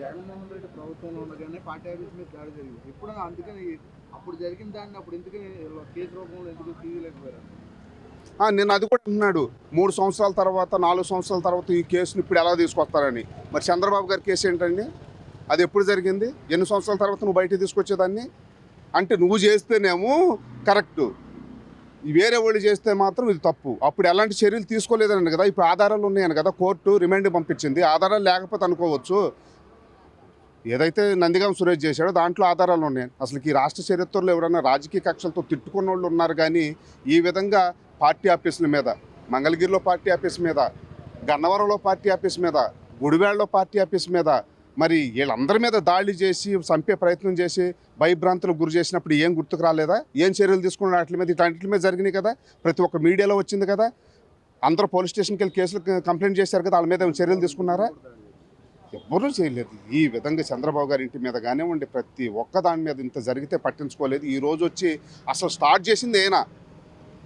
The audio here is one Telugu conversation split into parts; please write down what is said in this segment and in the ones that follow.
జగన్మోహన్ రెడ్డి ప్రభుత్వంలో ఉండగానే పార్టీ ఆఫీస్ మీద దాడి జరిగింది. ఇప్పుడు అందుకని అప్పుడు జరిగిన దాన్ని అప్పుడు ఎందుకని కేసు రూపంలో ఎందుకు తీయలేకపోయారు? నేను అది కూడా అంటున్నాడు. మూడు సంవత్సరాల తర్వాత నాలుగు సంవత్సరాల తర్వాత ఈ కేసును ఇప్పుడు ఎలా తీసుకొస్తారని. మరి చంద్రబాబు గారి కేసు ఏంటండి? అది ఎప్పుడు జరిగింది? ఎన్ని సంవత్సరాల తర్వాత నువ్వు బయట తీసుకొచ్చేదాన్ని? అంటే నువ్వు చేస్తేనేమో కరెక్టు. వేరే వాళ్ళు చేస్తే మాత్రం ఇది తప్పు. అప్పుడు ఎలాంటి చర్యలు తీసుకోలేదని కదా. ఇప్పుడు ఆధారాలు ఉన్నాయని కదా కోర్టు రిమాండ్ పంపించింది. ఆధారాలు లేకపోతే అనుకోవచ్చు. ఏదైతే నందిగాం సురేష్ చేశాడో దాంట్లో ఆధారాలు ఉన్నాయి. అసలు ఈ రాష్ట్ర చరిత్రలో ఎవరైనా రాజకీయ కక్షలతో తిట్టుకున్న వాళ్ళు ఉన్నారు కానీ ఈ విధంగా పార్టీ ఆఫీసుల మీద మంగళగిరిలో పార్టీ ఆఫీస్ మీద గన్నవరంలో పార్టీ ఆఫీస్ మీద గుడివాడలో పార్టీ ఆఫీస్ మీద మరి వీళ్ళందరి మీద దాడి చేసి చంపే ప్రయత్నం చేసి భయభ్రాంతులకు గురి చేసినప్పుడు ఏం గుర్తుకు రాలేదా? ఏం చర్యలు తీసుకున్న వాటి మీద ఇట్లాంటి మీద జరిగినాయి కదా? ప్రతి ఒక్క మీడియాలో వచ్చింది కదా? అందరూ పోలీస్ స్టేషన్కి వెళ్ళి కేసులు కంప్లైంట్ చేశారు కదా? వాళ్ళ మీద చర్యలు తీసుకున్నారా? ఎవ్వరూ చేయలేదు. ఈ విధంగా చంద్రబాబు గారి ఇంటి మీద కానివ్వండి ప్రతి ఒక్క దాని మీద ఇంత జరిగితే పట్టించుకోలేదు. ఈ రోజు వచ్చి అసలు స్టార్ట్ చేసింది ఏనా?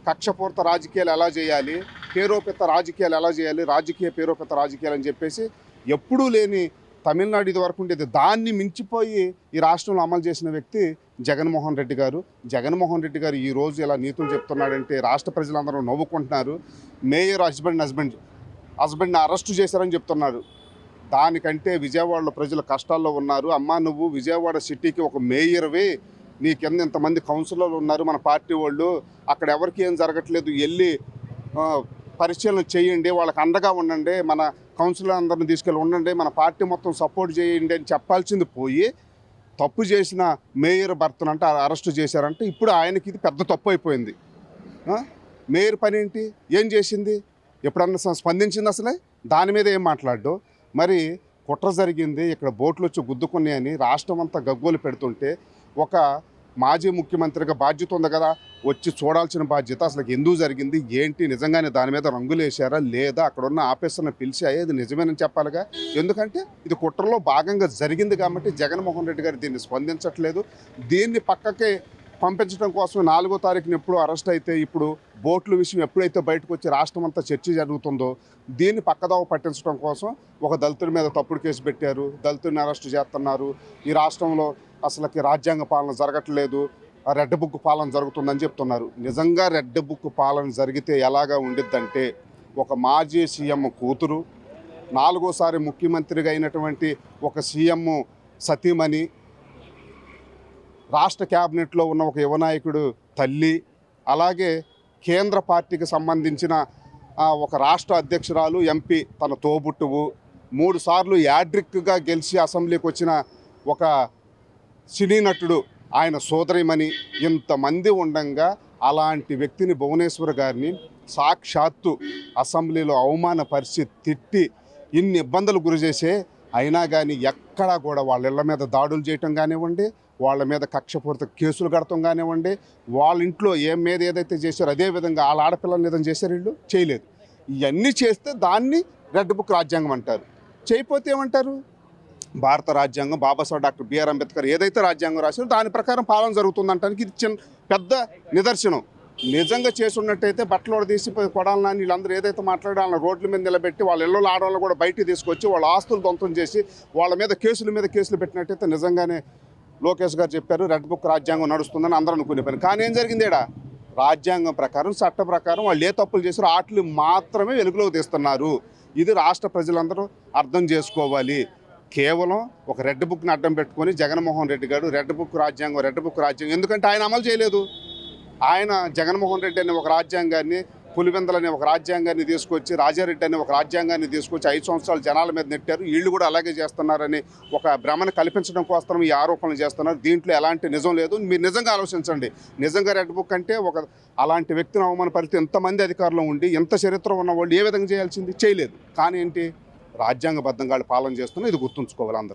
కక్షపూర్త రాజకీయాలు ఎలా చేయాలి? పేరోపిత రాజకీయాలు ఎలా చేయాలి? రాజకీయ పేరోపిత రాజకీయాలు అని చెప్పేసి ఎప్పుడూ లేని తమిళనాడు ఇది వరకు ఉండేది. దాన్ని మించిపోయి ఈ రాష్ట్రంలో అమలు చేసిన వ్యక్తి జగన్మోహన్ రెడ్డి గారు. జగన్మోహన్ రెడ్డి గారు ఈ రోజు ఇలా నీతులు చెప్తున్నాడంటే రాష్ట్ర ప్రజలందరూ నవ్వుకుంటున్నారు. మేయర్ హస్బెండ్ హస్బెండ్ హస్బెండ్ని అరెస్టు చేశారని చెప్తున్నారు దానికంటే విజయవాడలో ప్రజలు కష్టాల్లో ఉన్నారు. అమ్మా నువ్వు విజయవాడ సిటీకి ఒక మేయర్వి. నీ కింద ఇంతమంది కౌన్సిలర్లు ఉన్నారు మన పార్టీ వాళ్ళు. అక్కడ ఎవరికి ఏం జరగట్లేదు. వెళ్ళి పరిశీలన చేయండి. వాళ్ళకి అండగా ఉండండి. మన కౌన్సిలర్ అందరిని తీసుకెళ్ళి ఉండండి. మన పార్టీ మొత్తం సపోర్ట్ చేయండి అని చెప్పాల్సింది పోయి తప్పు చేసిన మేయర్ భర్తనంటే అరెస్ట్ చేశారంటే ఇప్పుడు ఆయనకి ఇది పెద్ద తప్పు అయిపోయింది. మేయర్ పని ఏంటి? ఏం చేసింది? ఎప్పుడన్నా స్పందించింది అసలే? దాని మీద ఏం మాట్లాడు మరి కుట్ర జరిగింది ఇక్కడ బోట్లు వచ్చి గుద్దుకున్నాయని రాష్ట్రం అంతా గగ్గోలు పెడుతుంటే ఒక మాజీ ముఖ్యమంత్రిగా బాధ్యత ఉంది కదా వచ్చి చూడాల్సిన బాధ్యత అసలు ఎందుకు జరిగింది ఏంటి నిజంగానే దాని మీద రంగులు వేశారా లేదా అక్కడ ఉన్న ఆఫీసర్ని పిలిచి అయ్యేది నిజమేనని చెప్పాలిగా? ఎందుకంటే ఇది కుట్రలో భాగంగా జరిగింది కాబట్టి జగన్మోహన్ రెడ్డి గారు దీన్ని స్పందించట్లేదు. దీన్ని పక్కకి పంపించడం కోసం నాలుగో తారీఖున ఎప్పుడు అరెస్ట్ అయితే ఇప్పుడు బోట్ల విషయం ఎప్పుడైతే బయటకు వచ్చి రాష్ట్రం అంతా చర్చ జరుగుతుందో దీన్ని పక్కదావ పట్టించడం కోసం ఒక దళితుడి మీద తప్పుడు కేసు పెట్టారు. దళితుడిని అరెస్ట్ చేస్తున్నారు. ఈ రాష్ట్రంలో అసలుకి రాజ్యాంగ పాలన జరగట్లేదు. రెడ్ బుక్ పాలన జరుగుతుందని చెప్తున్నారు. నిజంగా రెడ్ బుక్ పాలన జరిగితే ఎలాగా ఉండిద్దంటే ఒక మాజీ సీఎం కూతురు నాలుగోసారి ముఖ్యమంత్రిగా అయినటువంటి ఒక సీఎం సతీమణి రాష్ట్ర క్యాబినెట్లో ఉన్న ఒక యువనాయకుడు తల్లి అలాగే కేంద్ర పార్టీకి సంబంధించిన ఒక రాష్ట్ర అధ్యక్షురాలు ఎంపీ తన తోబుట్టువు. మూడుసార్లు యాడ్రిక్గా గెలిచి అసెంబ్లీకి వచ్చిన ఒక సినీ నటుడు ఆయన సోదరిమని ఇంతమంది ఉండంగా అలాంటి వ్యక్తిని భువనేశ్వర్ గారిని సాక్షాత్తు అసెంబ్లీలో అవమానపరిచి తిట్టి ఇన్ని ఇబ్బందులు గురి చేసే అయినా కానీ ఎక్కడా కూడా వాళ్ళ ఇళ్ళ మీద దాడులు చేయటం కానివ్వండి వాళ్ళ మీద కక్షపూరిత కేసులు కడతాం కానివ్వండి వాళ్ళ ఇంట్లో ఏం మీద ఏదైతే చేశారో అదే విధంగా వాళ్ళ ఆడపిల్లల్ని ఏదైనా చేశారు వీళ్ళు? చేయలేదు. ఇవన్నీ చేస్తే దాన్ని రెడ్ బుక్ రాజ్యాంగం అంటారు. చేయకపోతే ఏమంటారు? భారత రాజ్యాంగం బాబాసాహెబ్ డాక్టర్ బిఆర్ అంబేద్కర్ ఏదైతే రాజ్యాంగం రాశారో దాని ప్రకారం పాలన జరుగుతుందంటానికి ఇది చిన్న పెద్ద నిదర్శనం. నిజంగా చేసి ఉన్నట్టయితే బట్టలు తీసి కొడాలని వీళ్ళందరూ ఏదైతే మాట్లాడాలని రోడ్ల మీద నిలబెట్టి వాళ్ళ ఇళ్ళలో ఆడవాళ్ళు కూడా బయటికి తీసుకొచ్చి వాళ్ళ ఆస్తులు దొంతం చేసి వాళ్ళ మీద కేసుల మీద కేసులు పెట్టినట్టయితే నిజంగానే లోకేష్ గారు చెప్పారు రెడ్ బుక్ రాజ్యాంగం నడుస్తుందని అందరూ అనుకునే పని కానీ ఏం జరిగింది ఈడ? రాజ్యాంగం ప్రకారం చట్ట ప్రకారం వాళ్ళు ఏ తప్పులు చేశారో వాటిని మాత్రమే వెలుగులోకి తీస్తున్నారు. ఇది రాష్ట్ర ప్రజలందరూ అర్థం చేసుకోవాలి. కేవలం ఒక రెడ్ బుక్ని అడ్డం పెట్టుకొని జగన్మోహన్ రెడ్డి గారు రెడ్ బుక్ రాజ్యాంగం రెడ్ బుక్ రాజ్యాంగం ఎందుకంటే ఆయన అమలు చేయలేదు. ఆయన జగన్మోహన్ రెడ్డి అనే ఒక రాజ్యాంగాన్ని పులివెందలు అనే ఒక రాజ్యాంగాన్ని తీసుకొచ్చి రాజారెడ్డి అనే ఒక రాజ్యాంగాన్ని తీసుకొచ్చి ఐదు సంవత్సరాలు జనాల మీద నెట్టారు. వీళ్ళు కూడా అలాగే చేస్తున్నారని ఒక భ్రమను కల్పించడం కోసం ఈ ఆరోపణలు చేస్తున్నారు. దీంట్లో ఎలాంటి నిజం లేదు. మీరు నిజంగా ఆలోచించండి. నిజంగా రెడ్ బుక్ అంటే ఒక అలాంటి వ్యక్తిని అవమానపరిస్తే ఎంతమంది అధికారంలో ఉండి ఎంత చరిత్ర ఉన్న వాళ్ళు ఏ విధంగా చేయాల్సింది? చేయలేదు. కానీ ఏంటి? రాజ్యాంగబద్ధంగా వాళ్ళు పాలన చేస్తున్నా ఇది గుర్తుంచుకోవాలి అందరూ.